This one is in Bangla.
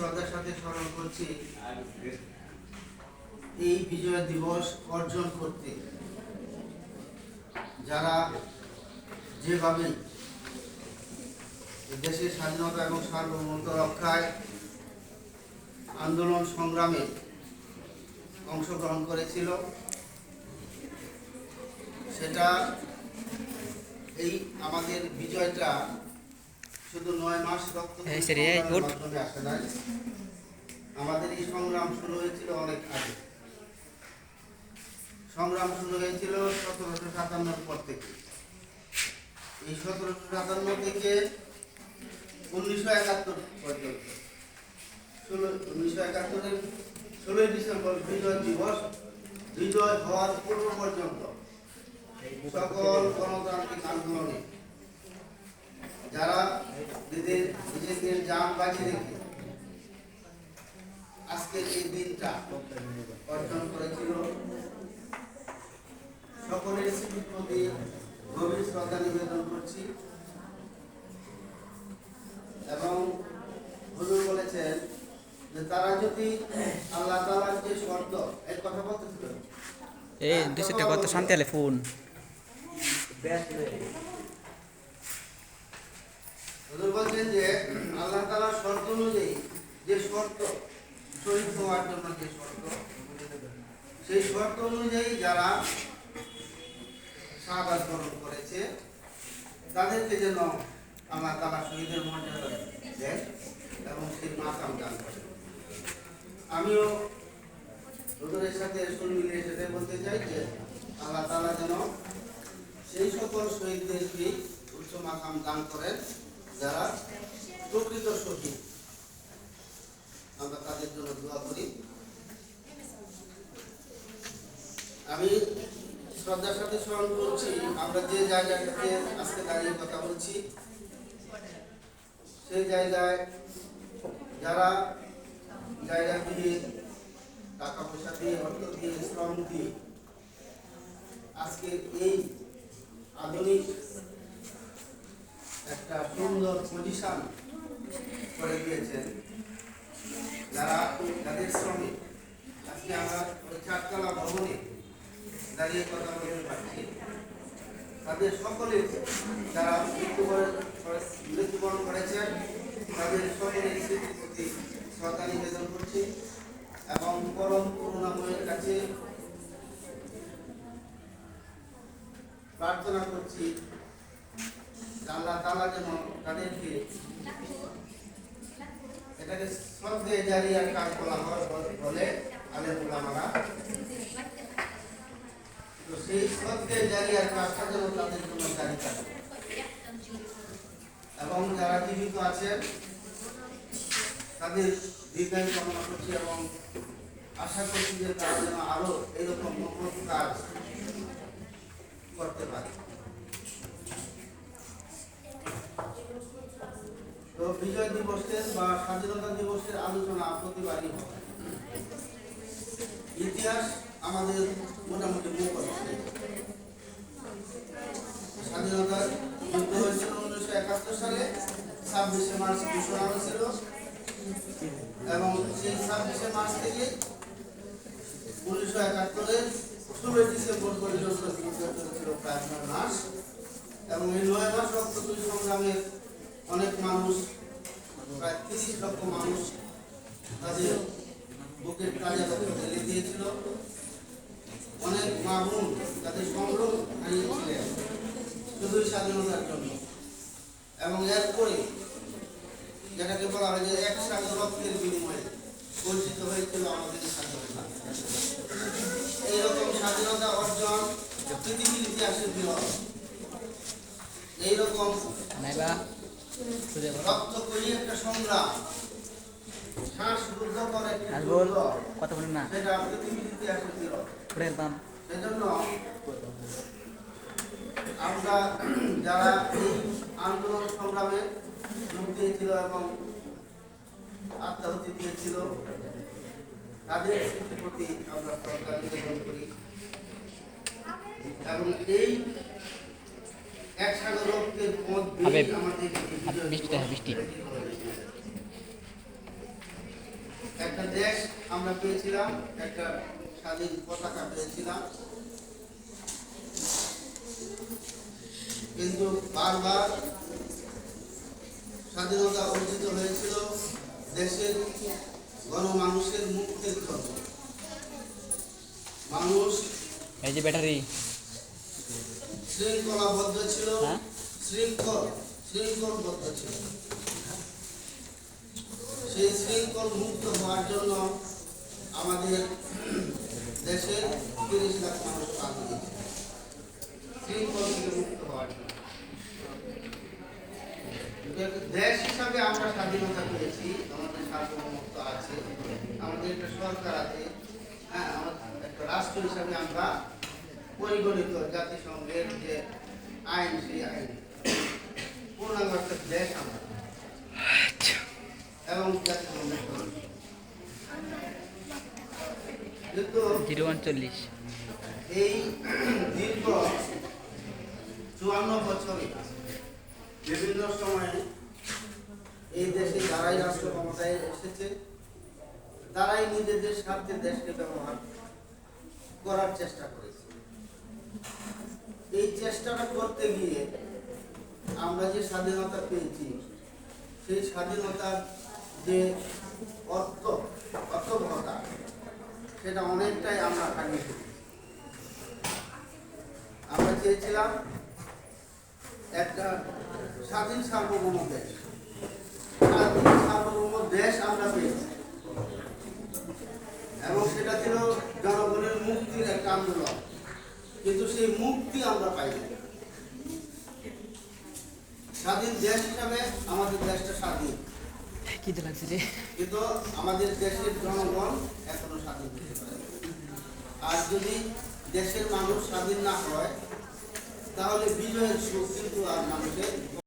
শ্রদ্ধার সাথে স্মরণ করছি এই বিজয় দিবস অর্জন করতে। যারা যেভাবে দেশের স্বাধীনতা এবং সার্বভৌমত্ব রক্ষায় আন্দোলন সংগ্রামে অংশগ্রহণ করেছিল, সেটা এই আমাদের বিজয়টা শুধু নয় মাস রক্ত আসে নাই। আমাদের এই সংগ্রাম শুরু হয়েছিল অনেক আগে। সংগ্রাম শুরু হয়েছিল সতেরোশো সাতান্নর পর থেকে। এই সতেরোশো সাতান্ন থেকে উনিশশো একাত্তর পর্যন্ত। ষোলো উনিশশো একাত্তরের ষোলোই ডিসেম্বর বিজয় দিবস বিজয় হওয়ার পূর্ব পর্যন্ত সকল গণতান্ত্রিক আন্দোলনে যারা নিজেদের নিজেদের যান বাজি রেখে আজকের এই দিনটা অর্জন করেছিল। সকলের স্মৃতির প্রতি গভীর শ্রদ্ধা নিবেদন করছি। এবং হুজুর বলেছেন যে তারা যদি আল্লাহ তাআলার যে শর্ত এর কথা বলতেছিল। এই দুশোটা কত শান্তি হলে ফোন। হুজুর বলছেন যে, আল্লাহ তাআলার শর্ত অনুযায়ী যে শর্ত, শহীদ হওয়ার জন্য যে শর্ত, সেই শর্ত অনুযায়ী যারা শাহাদাত বরণ করেছে, তাদেরকে যেন আল্লাহ তাআলা শহীদের মর্যাদা দেন এবং সেই মাকাম দান করেন। আমিও হুজুরের সাথে সুর মিলিয়ে সেটাই বলতে চাই যে, আল্লাহ তাআলা যেন সেই সকল শহীদদেরকে উচ্চ মাকাম দান করেন। যারা প্রকৃত শহীদ আমরা তাদের জন্য দোয়া করি। আমি শ্রদ্ধার সাথে স্মরণ করছি, আমরা যে জায়গাটাতে আজকে দাঁড়িয়ে কথা বলছি, সেই জায়গায় যারা জায়গা দিয়ে টাকা পয়সা দিয়ে, অর্থ দিয়ে, শ্রম দিয়ে আজকে এই আধুনিক একটা সুন্দর পজিশন করে দিয়েছেন। যারা যাদের শ্রমিক, আজকে আমরা চারতলা ভবনে দাঁড়িয়ে কথা বলতে পারছি। তাদের সকলে যারা মৃত্যুবরণ করেছেন, তাদের সকলের স্মৃতির প্রতি শ্রদ্ধা নিবেদন করছি এবং পরম করুণাময়ের কাছে প্রার্থনা করছি। আল্লাহ তাআলা যেন তাদেরকে এটাকে শ্রদ্ধে জারিয়ার কাজ বলা হয় বলে আলেম উলামারা। তো সেই শ্রদ্ধে জারিয়ার কাজটা যেন তাদের জন্য জারি থাকে। এবং যারা জীবিত আছেন, তাদের দীর্ঘায়ু কামনা করছি এবং আশা করছি যে তারা যেন আরও এরকম মহৎ কাজ করতে পারে তো বিজয় দিবসের বা স্বাধীনতা দিবসের আলোচনা প্রতিবারই হয়। ইতিহাস আমাদের মোটামুটি মুখস্থ। স্বাধীনতার যুদ্ধ হয়েছিল উনিশশো একাত্তর সালে, ছাব্বিশে মার্চ ঘোষণা হয়েছিল। এবং সেই ছাব্বিশে মার্চ থেকে উনিশশো একাত্তরের ষোলোই ডিসেম্বর পর্যন্ত চলেছিল প্রায় নয় মাস। এবং এই নয় মাস রক্তপুর সংগ্রামের অনেক মানুষ প্রায় তিরিশ লক্ষ মানুষ তাদের বুকের কাজে রক্ত ঢেলে দিয়েছিল। অনেক মা বোন তাদের সংগ্রাম হারিয়েছিলেন শুধুই স্বাধীনতার জন্য। এবং এরপরে যেটাকে বলা হয় যে এক সাগর রক্তের বিনিময়ে বঞ্চিত হয়েছিল আমাদের স্বাধীনতা। এইরকম স্বাধীনতা অর্জন পৃথিবীর ইতিহাসে বিরল এইরকম একটা সংগ্রাম বলুন না। সেটা আমরা যারা এই আন্দোলন সংগ্রামে যোগ দিয়েছিল এবং আত্মাহুতি দিয়েছিল, তাদের প্রতি আমরা শ্রদ্ধা নিবেদন করি। এবং এই এক সাগর রক্তের মধ্যে হাবিব, আমাদের এই বিজয় বৃষ্টি দেখা, বৃষ্টি। দিবস দেশ আমরা পেয়েছিলাম একটা স্বাধীন পতাকা পেয়েছিলাম। কিন্তু বারবার স্বাধীনতা অর্জিত হয়েছিল দেশের গণমানুষের মুক্তির জন্য মানুষ এই যে ব্যাটারি। শৃঙ্খলাবদ্ধ ছিল হ্যাঁ? শৃঙ্খল শৃঙ্খলবদ্ধ ছিল। সেই শৃঙ্খল মুক্ত হওয়ার জন্য আমাদের দেশের তিরিশ লাখ মানুষ প্রাণ দিয়েছে শৃঙ্খল থেকে মুক্ত হওয়ার জন্য। দেশ হিসাবে আমরা স্বাধীনতা পেয়েছি আমাদের সার্বভৌমত্ব আছে আমাদের একটা সরকার আছে হ্যাঁ একটা রাষ্ট্র হিসাবে আমরা পরিগণিত জাতিসংঘের যে আইন সেই আইন। পূর্ণাঙ্গ একটা দেশ আমরা। এবং জাতিসংঘের জিরো এই দীর্ঘ চুয়ান্ন বছরে বিভিন্ন সময়ে এই দেশে যারাই রাষ্ট্র ক্ষমতায় এসেছে তারাই নিজেদের স্বার্থে দেশকে ব্যবহার করার চেষ্টা করেছে। এই চেষ্টাটা করতে গিয়ে আমরা যে স্বাধীনতা পেয়েছি, সেই স্বাধীনতার যে অর্থ, অর্থবহতা, সেটা অনেকটাই আমরা হারিয়ে আমরা চেয়েছিলাম একটা স্বাধীন সার্বভৌম দেশ। স্বাধীন সার্বভৌম দেশ আমরা পেয়েছি। এবং সেটা ছিল জনগণের মুক্তির একটা আন্দোলন। কিন্তু সেই মুক্তি আমরা পাইনি। স্বাধীন দেশ হিসাবে আমাদের দেশটা স্বাধীন। লাগছে কিন্তু আমাদের দেশের জনগণ এখনও স্বাধীন হতে পারে আর যদি দেশের মানুষ স্বাধীন না হয় তাহলে বিজয়ের সুখ কিন্তু আর মানুষের